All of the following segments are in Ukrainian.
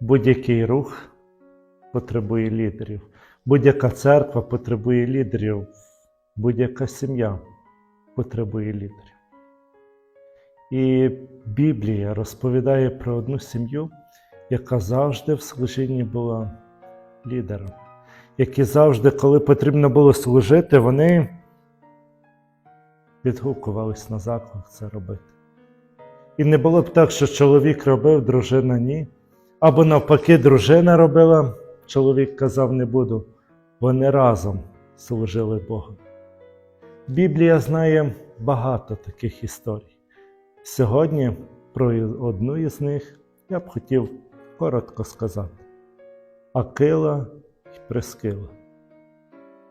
Будь-який рух потребує лідерів, будь-яка церква потребує лідерів, будь-яка сім'я потребує лідерів. І Біблія розповідає про одну сім'ю, яка завжди в служінні була лідером, які завжди, коли потрібно було служити, вони відгукувались на заклик це робити. І не було б так, що чоловік робив, дружина ні. Або навпаки, дружина робила, чоловік казав не буду. Вони разом служили Богу. Біблія знає багато таких історій. Сьогодні про одну із них я б хотів коротко сказати: Акила і Прескила.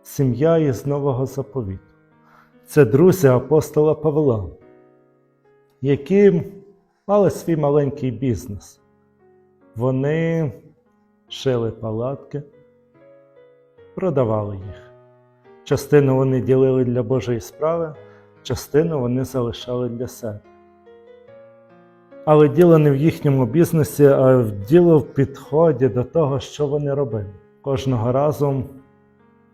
Сім'я із Нового заповіту. Це друзі апостола Павла, які мали свій маленький бізнес. Вони шили палатки, продавали їх. Частину вони ділили для Божої справи, частину вони залишали для себе. Але діло не в їхньому бізнесі, а діло в підході до того, що вони робили. Кожного разу,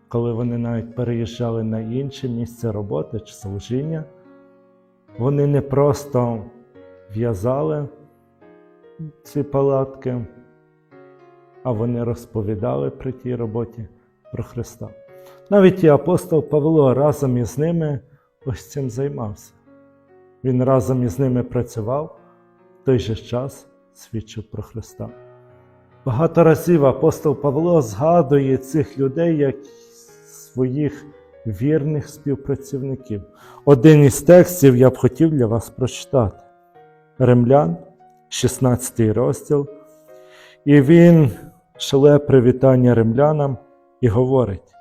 коли вони навіть переїжджали на інше місце роботи чи служіння, вони не просто в'язали ці палатки, а вони розповідали при тій роботі про Христа. Навіть і апостол Павло разом із ними ось цим займався. Він разом із ними працював, в той же час свідчив про Христа. Багато разів апостол Павло згадує цих людей як своїх вірних співпрацівників. Один із текстів я б хотів для вас прочитати. Римлян, 16 розділ. І він шле привітання римлянам і говорить: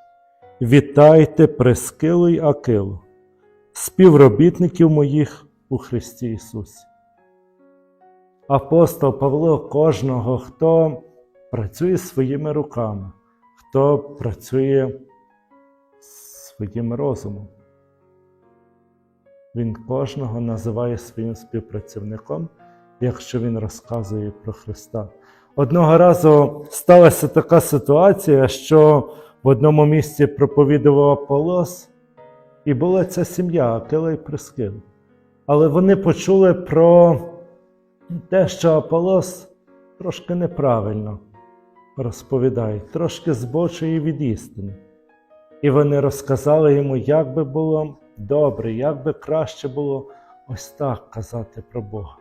Вітайте Прескилу й Акилу, співробітників моїх у Христі Ісусі. Апостол Павло кожного, хто працює своїми руками, хто працює своїм розумом. Він кожного називає своїм співпрацівником, якщо він розказує про Христа. Одного разу сталася така ситуація, що в одному місці проповідував Аполос, і була ця сім'я Акила і Прискил. Але вони почули про те, що Аполос трошки неправильно розповідає, трошки збочує від істини. І вони розказали йому, як би було добре, як би краще було ось так казати про Бога.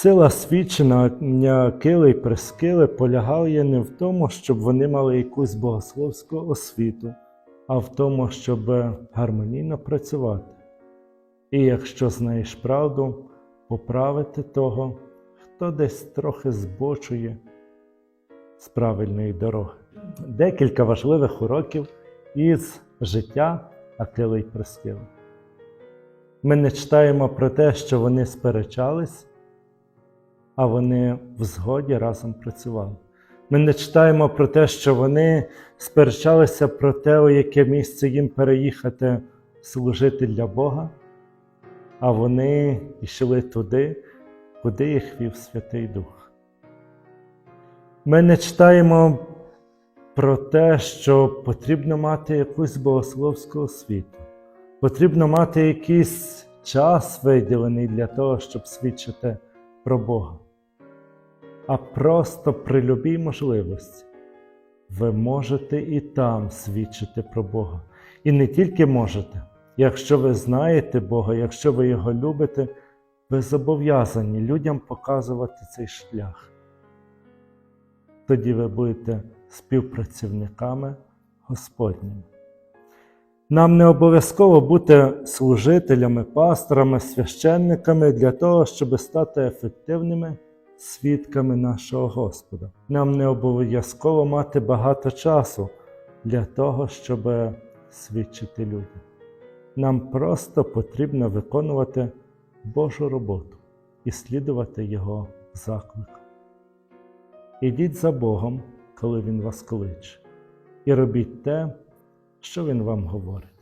Сила свідчення Кили і Прескили полягає не в тому, щоб вони мали якусь богословську освіту, а в тому, щоб гармонійно працювати. І якщо знаєш правду, поправити того, хто десь трохи збочує з правильної дороги. Декілька важливих уроків із життя Акили й Прескили. Ми не читаємо про те, що вони сперечались, а вони в згоді разом працювали. Ми не читаємо про те, що вони сперечалися про те, у яке місце їм переїхати служити для Бога, а вони йшли туди, куди їх вів Святий Дух. Ми не читаємо про те, що потрібно мати якусь богословську освіту, потрібно мати якийсь час виділений для того, щоб свідчити про Бога. А просто при любій можливості ви можете і там свідчити про Бога. І не тільки можете, якщо ви знаєте Бога, якщо ви Його любите, ви зобов'язані людям показувати цей шлях. Тоді ви будете співпрацівниками Господніми. Нам не обов'язково бути служителями, пасторами, священниками для того, щоб стати ефективними свідками нашого Господа. Нам не обов'язково мати багато часу для того, щоб свідчити людям. Нам просто потрібно виконувати Божу роботу і слідувати Його заклику. Ідіть за Богом, коли Він вас кличе, і робіть те, що Він вам говорить.